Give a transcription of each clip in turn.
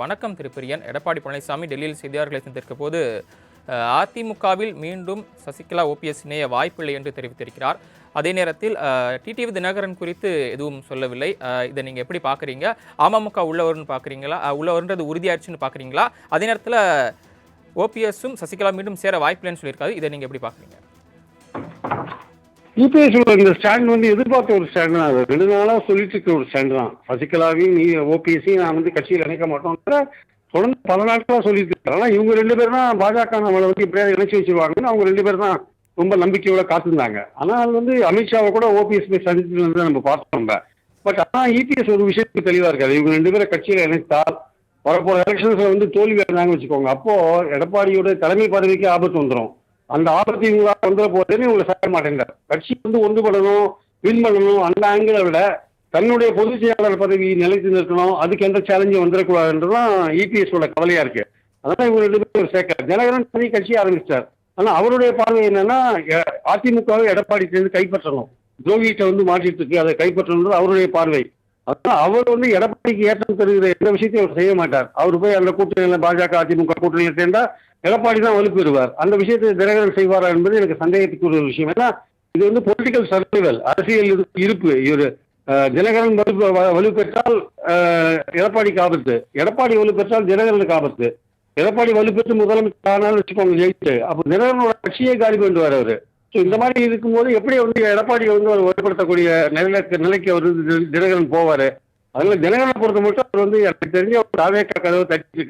வணக்கம் திருப்பிரியன். எடப்பாடி பழனிசாமி டெல்லியில் செய்தியாளர்களை சந்திருக்க போது அதிமுகவில் மீண்டும் சசிகலா ஓபிஎஸ் இணைய வாய்ப்பில்லை என்று தெரிவித்திருக்கிறார். அதே நேரத்தில் டிடிவி தினகரன் குறித்து எதுவும் சொல்லவில்லை. இதை நீங்கள் எப்படி பார்க்குறீங்க? அமமுக உள்ளவர்னு பார்க்குறீங்களா? உள்ள வருன்றது உறுதியாச்சுன்னு பார்க்குறீங்களா? அதே நேரத்தில் ஓபிஎஸும் சசிகலா மீண்டும் சேர வாய்ப்பில்லைன்னு சொல்லியிருக்காரு. இதை நீங்கள் எப்படி பார்க்குறீங்க? யூபிஎஸ்ல இந்த ஸ்டாண்ட் வந்து எதிர்பார்த்த ஒரு ஸ்டாண்ட் தான் அது. ரெண்டு நாளாக சொல்லிட்டு இருக்க ஒரு ஸ்டாண்டு தான். சசிகலாவையும் நீ ஓபிஎஸ்ஸையும் நான் வந்து கட்சியில் இணைக்க மாட்டோம் தொடர்ந்து பல நாட்களாக சொல்லிட்டு இருக்காரு ஆனால் இவங்க ரெண்டு பேரும் தான் பாஜக நம்மளை வந்து இப்படியாவது இணைச்சி வச்சிருவாங்கன்னு அவங்க ரெண்டு பேர் தான் ரொம்ப நம்பிக்கையோட காத்திருந்தாங்க. ஆனால் அது வந்து அமித்ஷாவை கூட ஓபிஎஸ் போய் சந்திச்சு வந்து நம்ம பார்த்தோம் பட் ஆனால் இபிஎஸ் ஒரு விஷயத்துக்கு தெளிவாக இருக்காது. இவங்க ரெண்டு பேரை கட்சியில் இணைத்தால் வரப்போகிற எலெக்ஷன்ஸில் வந்து தோல்வி அடைந்தாங்க வச்சுக்கோங்க. அப்போ எடப்பாடியோட தலைமை பதவிக்கு ஆபத்து வந்துடும் அந்த ஆபத்து இவங்களா வந்துட போதுன்னு இவங்களை சேர மாட்டேங்கிறார் கட்சி வந்து ஒன்றுபடணும் வின் பண்ணணும் அந்த ஆங்கிளை விட தன்னுடைய பொதுச் செயலாளர் பதவி நிலைத்து நிற்கணும் அதுக்கு எந்த சேலஞ்சும் வந்துடக்கூடாதுன்றதுதான் இபிஎஸோட கவலையா இருக்கு. அதனால இவங்க ரெண்டு பேரும் சேர்க்க. தினகரன் தனி கட்சி ஆரம்பிச்சார். ஆனா அவருடைய பார்வை என்னன்னா அதிமுகவை எடப்பாடி சேர்ந்து கைப்பற்றணும். ஜோகிட்ட வந்து மாற்றிட்டு இருக்கு அதை கைப்பற்றணுன்றது அவருடைய பார்வை. அதனால அவர் வந்து எடப்பாடிக்கு ஏற்றம் தருகிற எந்த விஷயத்தையும் அவர் செய்ய மாட்டார். அவர் போய் அந்த கூட்டணியில் பாஜக அதிமுக கூட்டணியில் சேர்ந்தா எடப்பாடி தான் வலுப்பெறுவார் அந்த விஷயத்தை தினகரன் செய்வாரா என்பது எனக்கு சந்தேகத்துக்குரிய ஒரு விஷயம். ஏன்னா இது வந்து பொலிட்டிக்கல் சர்வைவல் அரசியல் இரு- இருப்பு. இவர் தினகரன் வலு வலுப்பெற்றால் அஹ், எடப்பாடிக்கு ஆபத்து. எடப்பாடி வலுப்பெற்றால் தினகரனுக்கு ஆபத்து. எடப்பாடி வலுப்பெற்று முதலமைச்சர் ஆனாலும் வச்சுக்கோங்க ஜெயிச்சு அப்போ தினகரனோட கட்சியே காலி பண்ணுவார் அவர். ஸோ இந்த மாதிரி இருக்கும்போது எப்படி வந்து எடப்பாடியை வந்து அவர் வலுப்படுத்தக்கூடிய நிலைக்கு நிலைக்கு அவர் வந்து தினகரன் போவார்? அதனால தினகரனை பொறுத்த மட்டும் அவர் வந்து எனக்கு தெரிஞ்ச ஒரு ஆவேக்க கதவை தட்டி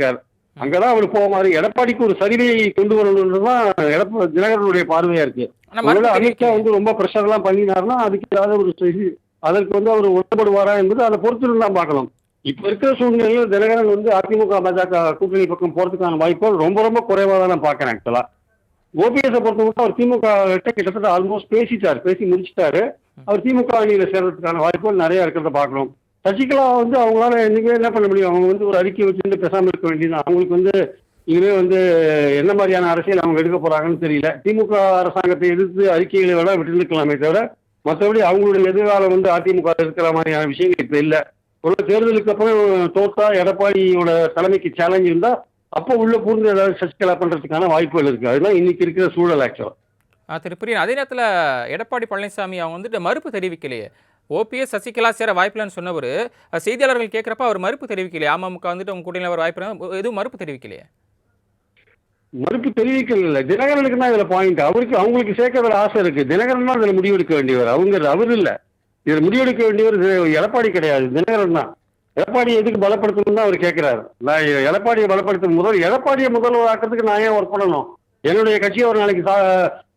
அங்கதான் அவர் போவாரு எடப்பாடிக்கு ஒரு சரிவையை கொண்டு வரணுன்றதுதான் எடப்பா தினகரனுடைய பார்வையா இருக்கு. மறுப்பு அமித்ஷா. வந்து ரொம்ப ப்ரெஷர் எல்லாம் பண்ணினாருன்னா அதுக்கு ஏதாவது ஒரு செய்தி அதற்கு வந்து அவர் ஒட்டப்படுவாரா என்பது அதை பொறுத்து தான் பார்க்கணும். இப்ப இருக்கிற சூழ்நிலையில் தினகரன் வந்து அதிமுக பாஜக கூட்டணி பக்கம் போறதுக்கான வாய்ப்புகள் ரொம்ப ரொம்ப குறைவா தான் நான் பார்க்கறேன் ஆக்சுவலா ஓபிஎஸ் பொறுத்த மட்டும் அவர் திமுக கிட்ட கிட்டத்தட்ட ஆல்மோஸ்ட் பேசிட்டார் பேசி முடிச்சிட்டாரு. அவர் திமுக அணியில சேர்றதுக்கான வாய்ப்புகள் நிறைய இருக்கிறத பார்க்கணும். சசிகலா வந்து அவங்களால என்னைக்குமே என்ன பண்ண முடியும்? அவங்க வந்து ஒரு அறிக்கை வச்சுட்டு பேசாம இருக்க வேண்டியது அவங்களுக்கு வந்து இதுவே வந்து என்ன மாதிரியான அரசியல் அவங்க எடுக்க போறாங்கன்னு தெரியல. திமுக அரசாங்கத்தை எதிர்த்து அறிக்கைகளை விட விட்டுருக்கலாமே தவிர மற்றபடி அவங்களுடைய எதிர்காலம் வந்து அதிமுக இருக்கிற மாதிரியான விஷயங்கள் இப்போ இல்லை. ஒரு தேர்தலுக்கு அப்புறம் தோத்தா எடப்பாடியோட தலைமைக்கு சேலஞ்ச் இருந்தால் அப்போ உள்ள பூர்ந்து ஏதாவது சசிகலா பண்றதுக்கான வாய்ப்புகள் இருக்கு. அதுதான் இன்னைக்கு இருக்கிற சூழல் ஆக்சுவலா ஆ, திரு பிரியன் அதே நேரத்தில் எடப்பாடி பழனிசாமி அவங்க வந்துட்டு மறுப்பு தெரிவிக்கலையே. ஓபிஎஸ் சசிகலா சேர வாய்ப்பில்லைன்னு சொன்னவர் செய்தியாளர்கள் கேட்குறப்ப அவர் மறுப்பு தெரிவிக்கலையே. அமமுக வந்துட்டு அவங்க கூட்டணியில் அவர் வாய்ப்பு எதுவும் மறுப்பு தெரிவிக்கலையே? மறுப்பு தெரிவிக்கல தினகரனுக்கு தான் இதுல பாயிண்ட் அவருக்கு அவங்களுக்கு சேர்க்கறதுல ஆசை இருக்கு. தினகரன் தான் இதுல முடிவெடுக்க வேண்டியவர். அவங்க அவர் இல்ல. இதுல முடிவெடுக்க வேண்டியவர் இது எடப்பாடி கிடையாது. தினகரன் தான். எடப்பாடி எதுக்கு பலப்படுத்தணும் தான் அவர் கேட்கிறாரு. நான் எடப்பாடியை பலப்படுத்தும் முதல் எடப்பாடியை முதல்வர் ஆக்கிறதுக்கு நான் ஏன் ஒர்க் பண்ணணும்? என்னுடைய கட்சியை ஒரு நாளைக்கு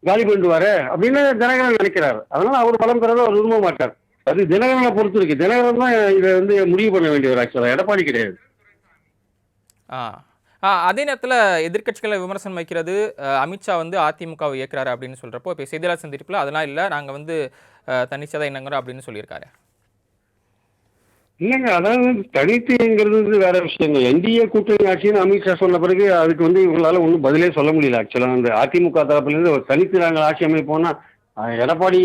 காலி பண்ணிடுவாரு அப்படின்னு தினகரன் நினைக்கிறார். அதனால அவர் பலம் பெறதை அவர் விரும்ப மாட்டார். அது தினகரனை பொறுத்து இருக்கு. தினகரன் தான் இதை வந்து முடிவு பண்ண வேண்டியவர் ஆக்சுவலா எடப்பாடி கிடையாது. ஆ. ஆ, அதே நேரத்தில் எதிர்க்கட்சிகளை விமர்சனம் வைக்கிறது அமித்ஷா வந்து அதிமுகவை இயக்குறாரு அப்படின்னு சொல்கிறப்போ இப்போ செய்தியாளர் சந்திப்பில் அதெல்லாம் இல்லை நாங்கள் வந்து தனிச்சதை என்னங்கிறோம் அப்படின்னு சொல்லியிருக்காரு. இல்லைங்க அதாவது தனித்துங்கிறது வேற விஷயங்க என்டிஏ கூட்டணி ஆட்சின்னு அமித்ஷா சொன்ன பிறகு அதுக்கு வந்து இவங்களால ஒன்றும் பதிலே சொல்ல முடியல ஆக்சுவலாக அந்த அதிமுக தரப்புலேருந்து ஒரு தனித்து நாங்கள் ஆட்சி அமைப்போம்னா எடப்பாடி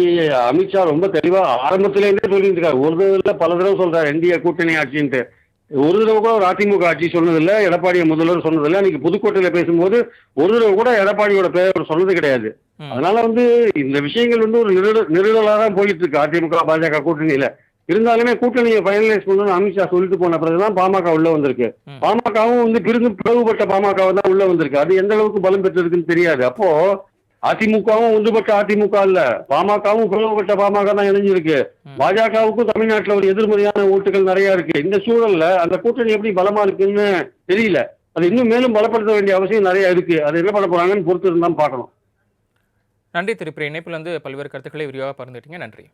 அமித்ஷா ரொம்ப தெளிவாக ஆரம்பத்திலேருந்தே சொல்லிட்டு இருக்காரு ஒரு தடவை பல தடவை சொல்றாரு என்டிஏ கூட்டணி ஆட்சின்ட்டு. ஒரு தடவை கூட ஒரு அதிமுக ஆட்சி சொன்னதில்ல எடப்பாடியை முதல்வர் சொன்னதில்ல. அன்னைக்கு புதுக்கோட்டையில் பேசும்போது ஒரு தடவை கூட எடப்பாடியோட பேர் சொன்னது கிடையாது. அதனால வந்து இந்த விஷயங்கள் வந்து ஒரு நிருட நிருடலாக தான் போயிட்டு இருக்கு அதிமுக பாஜக கூட்டணியில. இருந்தாலுமே கூட்டணியை ஃபைனலைஸ் பண்ணணும்னு அமித்ஷா சொல்லிட்டு போன பிறகுதான் பாமக உள்ள வந்திருக்கு. பாமகவும் வந்து பிரிந்து பிளவுபட்ட பாமக தான் உள்ள வந்திருக்கு. அது எந்த அளவுக்கு பலம் பெற்றிருக்குன்னு தெரியாது. அப்போ அதிமுகவும் ஒன்றுபட்ட அதிமுக இல்ல பாமகவும் பிளவுபட்ட பாமக தான் இணைஞ்சிருக்கு. பாஜகவுக்கும் தமிழ்நாட்டுல ஒரு எதிர்மறையான ஓட்டுகள் நிறைய இருக்கு. இந்த சூழல்ல அந்த கூட்டணி எப்படி பலமா இருக்குன்னு தெரியல. அது இன்னும் மேலும் பலப்படுத்த வேண்டிய அவசியம் நிறைய இருக்கு. அது என்ன பண்ண போறாங்கன்னு பொறுத்து இருந்தா பார்க்கணும். நன்றி திரு. பிரியன் இணைப்பில் வந்து பல்வேறு கருத்துக்களை விரிவாக பகிர்ந்துட்டீங்க. நன்றி.